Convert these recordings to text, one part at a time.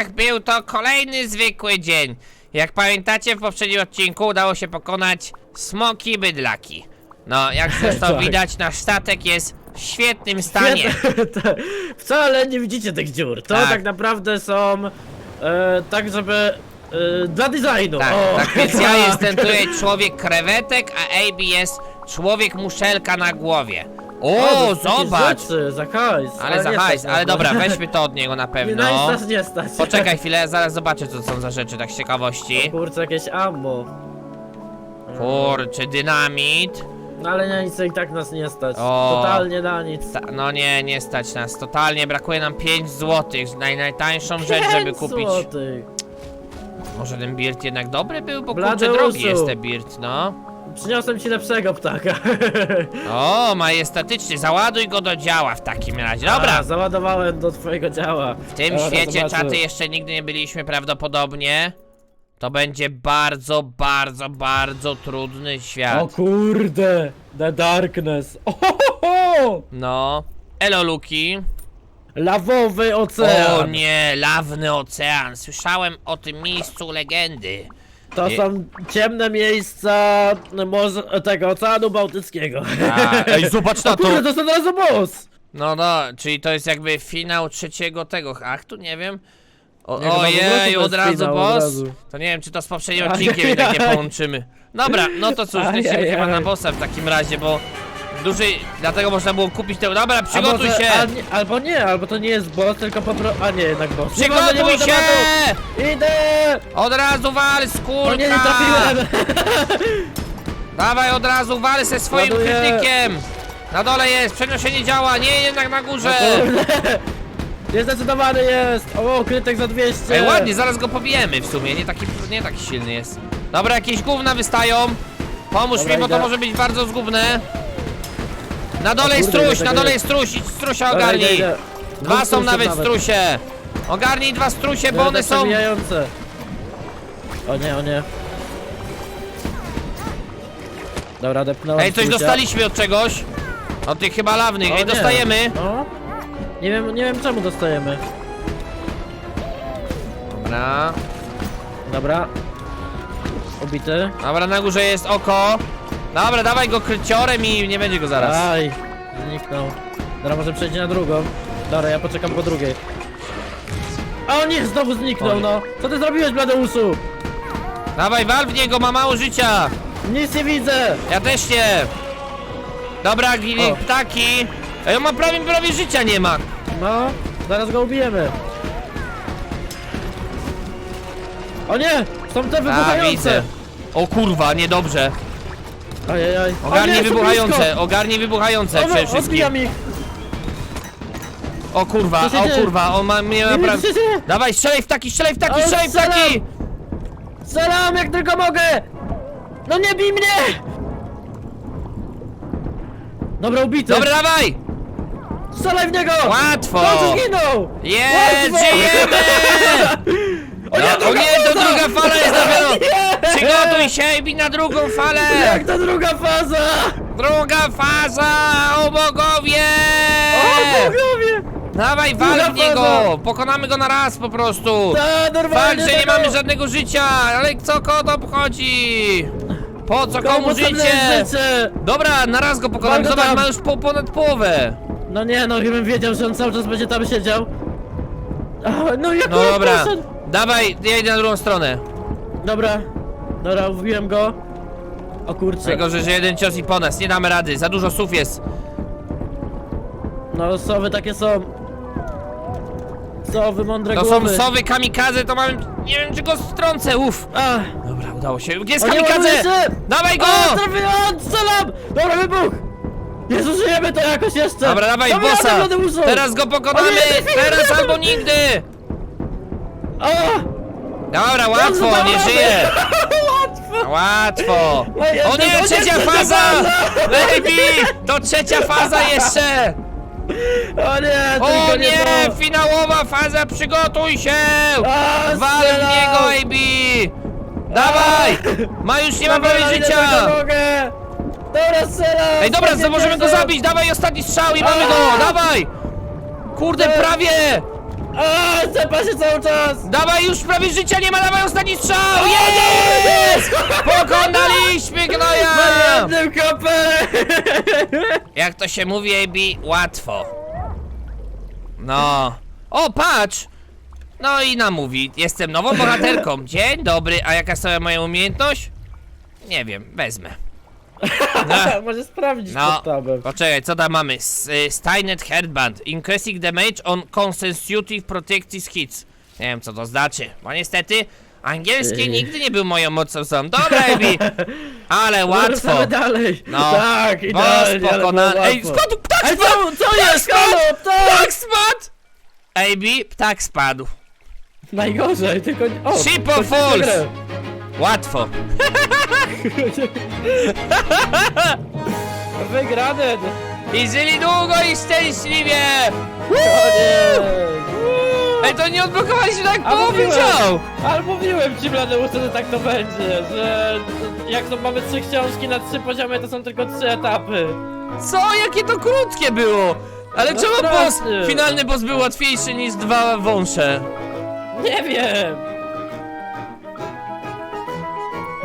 Ach, był to kolejny zwykły dzień. Jak pamiętacie, w poprzednim odcinku udało się pokonać smoki bydlaki. No, jak zresztą Tak. widać, nasz statek jest w świetnym stanie. Tak. Wcale nie widzicie tych dziur. To Tak. tak, naprawdę są e, tak, żeby e, dla designu. Tak, o, tak więc ja jestem tutaj człowiek krewetek, a AB jest człowiek muszelka na głowie. O, to zobacz! Rzeczy, za hajs. Ale za nie hajs, stać ale nas. dobra, weźmy to od niego na Nie, pewno. no, nie stać, nie stać. Poczekaj chwilę, zaraz zobaczę co to są za rzeczy, tak z ciekawości. Kurczę, jakieś ammo. Kurczę, dynamit. No ale na nic i tak nas nie stać. O. Totalnie na nic. Ta, no nie, nie stać nas. Totalnie brakuje nam 5 złotych. Naj, najtańszą rzecz, żeby Pięć kupić. złotych. Może ten birt jednak dobry był, bo kurczę drogi jest ten birt, no. Przyniosłem ci lepszego ptaka. O, majestatyczny, załaduj go do działa w takim razie. Dobra, A, załadowałem do twojego działa. w tym Dobra, świecie zobaczymy. czaty jeszcze nigdy nie byliśmy prawdopodobnie. To będzie bardzo, bardzo, bardzo trudny świat. O kurde, The Darkness. Ohoho! No. Elo Luki. Lawowy ocean. O nie, lawny ocean. Słyszałem o tym miejscu legendy. To Nie- są ciemne miejsca morza, tego Oceanu Bałtyckiego. A, ej, zobacz na to. kurde, to jest od razu boss. No, no, czyli to jest jakby finał trzeciego tego aktu, nie wiem. O, Nie, chyba po prostu ojej, to od jest razu finał, od boss? razu. To nie wiem, czy to z poprzednim odcinkiem jednak nie połączymy. Dobra, no to cóż, lecimy Ajajaj. chyba na bossa w takim razie, bo duży, dlatego można było kupić tę... Dobra, przygotuj może- się! A, nie, albo nie, albo to nie jest boss, tylko po pro... A nie, jednak boss. Nie Przygotuj się! Idę! Od razu wal, O nie, trafiłem! Dawaj od razu, wal ze swoim Ładuję. krytykiem! Na dole jest, przenoszenie działa, nie, jednak na górze! Niezdecydowany jest! O, krytek za 200! Ej, ładnie, zaraz go pobijemy w sumie, nie taki, nie taki silny jest. Dobra, jakieś gówna wystają. Pomóż Dobra, mi, bo to idę. może być bardzo zgubne. Na dole jest kurde, struś, na tego dole jest? jest struś, idź strusia Dobra, idę, ogarnij. idę. Dwa są nawet strusie. Ogarnij dwa strusie, bo one są... przebijające. O nie, o nie. Dobra, depnąłem Ej, coś strusia. dostaliśmy od czegoś. Od tych chyba lawnych, O ej, nie. dostajemy. No. Nie wiem, nie wiem czemu dostajemy. Dobra, Dobra. Ubity. dobra, na górze jest oko. Dobra, dawaj go kryciorem i nie będzie go zaraz. Aj, zniknął. Dobra, może przejdzie na drugą. Dobra, ja poczekam po drugiej. A o nie, znowu zniknął, Oj. no. Co ty zrobiłeś, Bladeuszu? Dawaj, wal w niego, ma mało życia. Nic nie widzę. Ja też nie. Dobra, gili, O. ptaki. Ej, on ma prawie, prawie życia nie ma. No, zaraz go ubijemy. O nie! Są te A, wybuchające! widzę. O kurwa, niedobrze. Ajajaj. O Ogarnij wybuchające, ogarnij wybuchające O, przede wszystkim. O kurwa, Co się o dzieje? kurwa, on ma mnie Nie naprawdę... Dawaj, strzelaj w taki, strzelaj w taki, Ale strzelaj w taki! Strzelam jak tylko mogę! No nie bij mnie! Dobra, ubity! Dobra, dawaj! Strzelaj w niego! Łatwo! No, zginął! Jest, Łatwo! żyjemy! O nie, No, o druga nie, to druga fala jest dopiero! Nie! Przygotuj się i bij na drugą falę! Jak to druga faza? Druga faza, o bogowie! O, bogowie! Dawaj, wal Druga w niego! faza! Pokonamy go na raz po prostu! Ta, Fakt, normalnie że nie tego- mamy żadnego życia, ale co kogo obchodzi? Po co Komu komu potrzebne życie? jest życie? Dobra, na raz go pokonamy, Wal go zobacz, tam. ma już po, ponad połowę. No nie, no gdybym wiedział, że on cały czas będzie tam siedział. A, no jak No dobra, poszedł? dawaj, ja idę na drugą stronę. Dobra, dobra, ubiłem go. O kurczę. Tego, że, jeden cios i po nas, nie damy rady, za dużo słów jest. No sowy takie są. Sowy mądre To są głowy. sowy kamikadze, to mam, nie wiem czy go strącę, uff. Dobra, udało się, gdzie jest o nie kamikadze? ładuje się! Dawaj go! O, trafiłem, strzelam! Dobra, wybuch! Jezu, żyjemy to jakoś jeszcze! Dobra, dawaj, Damy bossa! Teraz go pokonamy, nie, teraz albo nigdy! O! Dobra, łatwo, nie żyje! Łatwo! Ej, O nie, trzecia faza! Baby! To trzecia faza jeszcze! O nie, O tylko nie, to! finałowa faza, przygotuj się! A, Wal w strzelam! niego, AB! Dawaj! Ma już nie ma Dobra, prawie życia! mogę! Dobra, strzelam! Ej, dobra, możemy go zabić! Dawaj, ostatni strzał i mamy A! go! Dawaj! Kurde, prawie! A, cepa się cały czas! Dawaj, już prawie życia nie ma, dawaj ostatni strzał! Jest! Pokonaliśmy Na gnoja! jednym kapę! Jak to się mówi, AB, łatwo. No. O, patrz! No i namówi. Jestem nową bohaterką. Dzień dobry, a jaka jest moja umiejętność? Nie wiem, wezmę. No. Może sprawdzić No, pod tabem. poczekaj, co tam mamy? S y, Steinet Headband. Increasing damage on consecutive protective hits. Nie wiem, co to znaczy, bo niestety angielski Yy. nigdy nie był moją mocą są. Dobra, Ebi, ale łatwo. Wracamy dalej! No. Tak, Boss idealnie, ale pokonany. było Ej, łatwo. skąd ptak Ej, spadł? co, co jest? spadł! Halo, tak! Ptak spadł! Ebi, ptak spadł. Najgorzej, tylko... O, Ship of kończymy Fools. grę. Łatwo. Wygrany! I żyli długo i szczęśliwie. Koniec! Ej, to nie odblokowaliśmy tak A połowy mówiłem. dział. Ale mówiłem ci, Bladeusze, że tak to będzie, że jak to mamy trzy książki na trzy poziomy, to są tylko trzy etapy. Co? Jakie to krótkie było? Ale No czemu boss, strasznie. finalny boss był łatwiejszy niż dwa wąsze? Nie wiem!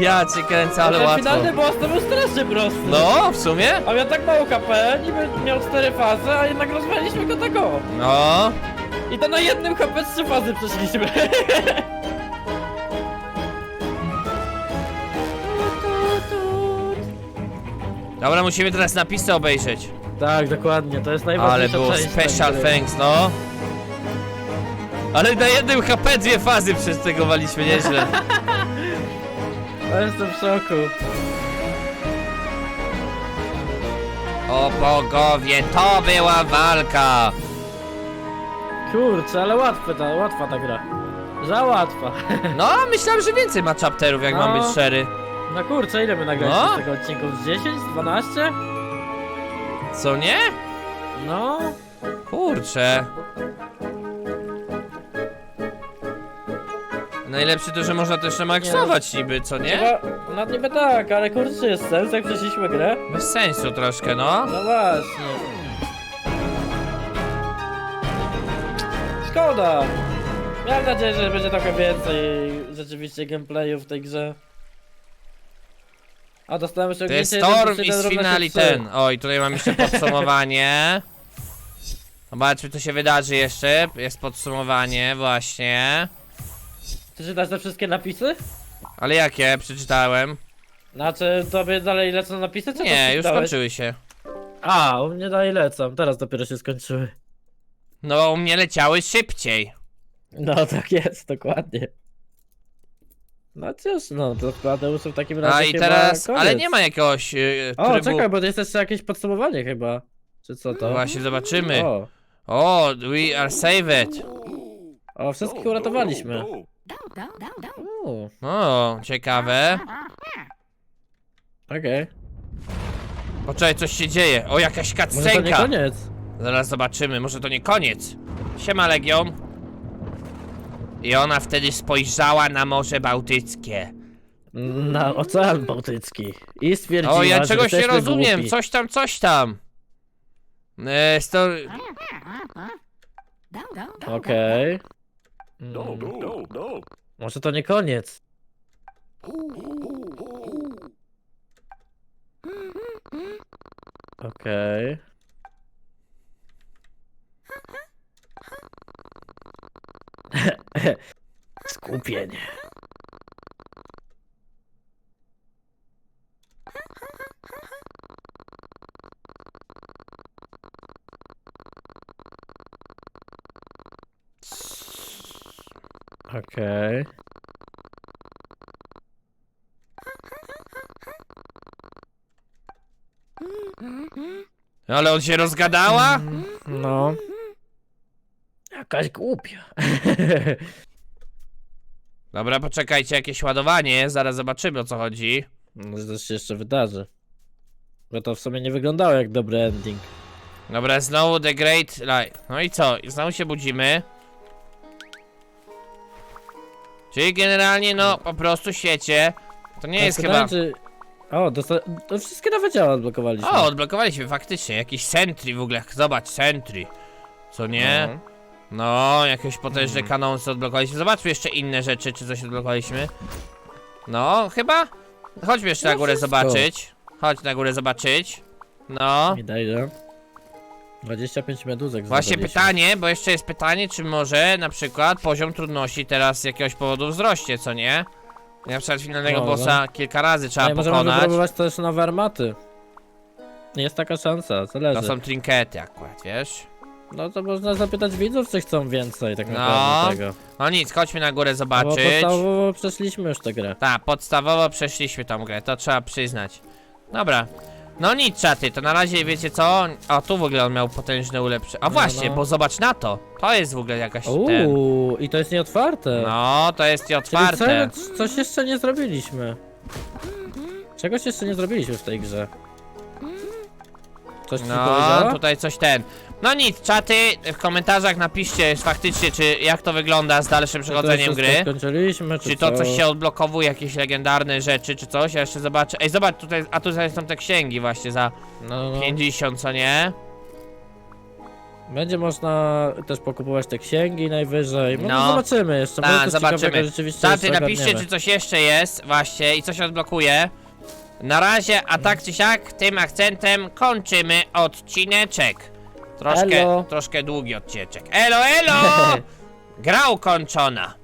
Ja cię kręcę, ale ten łatwo. finalny boss to był strasznie prosty. No, w sumie? A miał tak mało KP, niby miał cztery fazy, a jednak rozwaliliśmy go tego. No. I to na jednym KP trzy fazy przeszliśmy. Dobra, musimy teraz napisy obejrzeć. Tak, dokładnie, to jest Ale najważniejsza było część tej special gry. thanks, no. Ale na jednym HP dwie fazy przez tego waliśmy, nieźle. Ja jestem w szoku. O bogowie, to była walka! Kurczę, ale łatwa ta, łatwa ta gra. Za łatwa. No, myślałem, że więcej ma chapterów, jak mam No. być szczery. No kurczę, ile my nagraliśmy No. z tego odcinków? Z 10? 12? Co nie? No. Kurczę. Najlepsze to, że można to jeszcze maksować niby, co nie? Chyba, no niby tak, ale kurczę jest sens, jak przeszliśmy grę. Bez sensu troszkę, no. No właśnie. Szkoda. Miałem nadzieję, że będzie trochę więcej rzeczywiście gameplayu w tej grze. A dostałem To osiągnięcie jest 1 plus Storm 1 i z równa się finali 3. ten. Oj, tutaj mam jeszcze podsumowanie. Zobaczmy, co się wydarzy jeszcze. Jest podsumowanie, właśnie. Ty czytasz te wszystkie napisy? Ale jakie? Przeczytałem. Znaczy, tobie dalej lecą napisy, czy Nie, już skończyły się. A, u mnie dalej lecą, teraz dopiero się skończyły. No, u mnie leciały szybciej. No tak jest, dokładnie. No cóż, no to Bladeusze w takim razie A i chyba teraz, koniec. ale nie ma jakiegoś yy, O, trybu. czekaj, bo to jest jeszcze jakieś podsumowanie chyba. Czy co to? Właśnie zobaczymy. O, O, we are saved. o wszystkich uratowaliśmy. O, O, ciekawe. okej. Poczekaj, coś się dzieje. O, jakaś Może to nie cutscenka. koniec? Zaraz zobaczymy, może to nie koniec. Siema Legion. I ona wtedy spojrzała na Morze Bałtyckie. Na Ocean Bałtycki. I stwierdziła, O, ja że czegoś nie jesteśmy rozumiem, głupi. coś tam, coś tam. E, sto... Okej. Mm, Może to nie koniec. Okej. Skupienie. Okej. Ale on się rozgadała? No. Jakaś głupia. Dobra, poczekajcie, jakieś ładowanie, zaraz zobaczymy o co chodzi. Może coś się jeszcze wydarzy. Bo to w sumie nie wyglądało jak dobry ending. Dobra, znowu The Great Light. No i co? I znowu się budzimy. Czyli generalnie, no, po prostu świecie. To nie jest chyba... Czy... O, dosta... to wszystkie nowe działa odblokowaliśmy. O, odblokowaliśmy faktycznie. Jakiś Sentry w ogóle. Zobacz, Sentry. Co nie? No. No, jakieś potężne Hmm. kanonsy odblokowaliśmy. Zobaczmy jeszcze inne rzeczy, czy coś odblokowaliśmy. No, chyba. Chodźmy jeszcze No na górę wszystko. zobaczyć. Chodź na górę zobaczyć. No. Mi dajże. 25 meduzek Właśnie pytanie, bo jeszcze jest pytanie, czy może na przykład poziom trudności teraz z jakiegoś powodu wzrośnie, co nie? Na przykład finalnego Może. bossa kilka razy trzeba No i możemy pokonać. wypróbować też nowe armaty. Jest taka szansa, zależy. To są trinkety akurat, wiesz? No to można zapytać widzów, czy chcą więcej tak No. naprawdę tego. No nic, chodźmy na górę No Bo zobaczyć. podstawowo przeszliśmy już tę grę. Tak, podstawowo przeszliśmy tą grę, to trzeba przyznać. Dobra. No nic, czaty, to na razie wiecie co? O, tu w ogóle on miał potężne ulepszenie. A No, właśnie, no. bo zobacz na to. To jest w ogóle jakaś ten. Uuu, i to jest nieotwarte. No, to jest Czyli nieotwarte. co, coś jeszcze nie zrobiliśmy. Czegoś jeszcze nie zrobiliśmy w tej grze. Coś ci No, powiedziała? tutaj coś ten. No nic, czaty, w komentarzach napiszcie faktycznie, czy jak to wygląda z dalszym przechodzeniem gry. skończyliśmy, czy, Czy to co? coś się odblokowuje, jakieś legendarne rzeczy, czy coś? Ja jeszcze zobaczę. Ej, zobacz, tutaj, a tutaj są te księgi właśnie za No, no. 50, co nie? Będzie można też pokupować te księgi najwyżej. No, No. zobaczymy jeszcze. Tak, zobaczymy. rzeczywiście Czaty, jeszcze napiszcie, ogarniemy. czy coś jeszcze jest, właśnie, i coś odblokuje. Na razie, a tak czy siak, tym akcentem kończymy odcineczek. Troszkę, Elo. troszkę długi odcineczek. Elo, elo! Gra ukończona.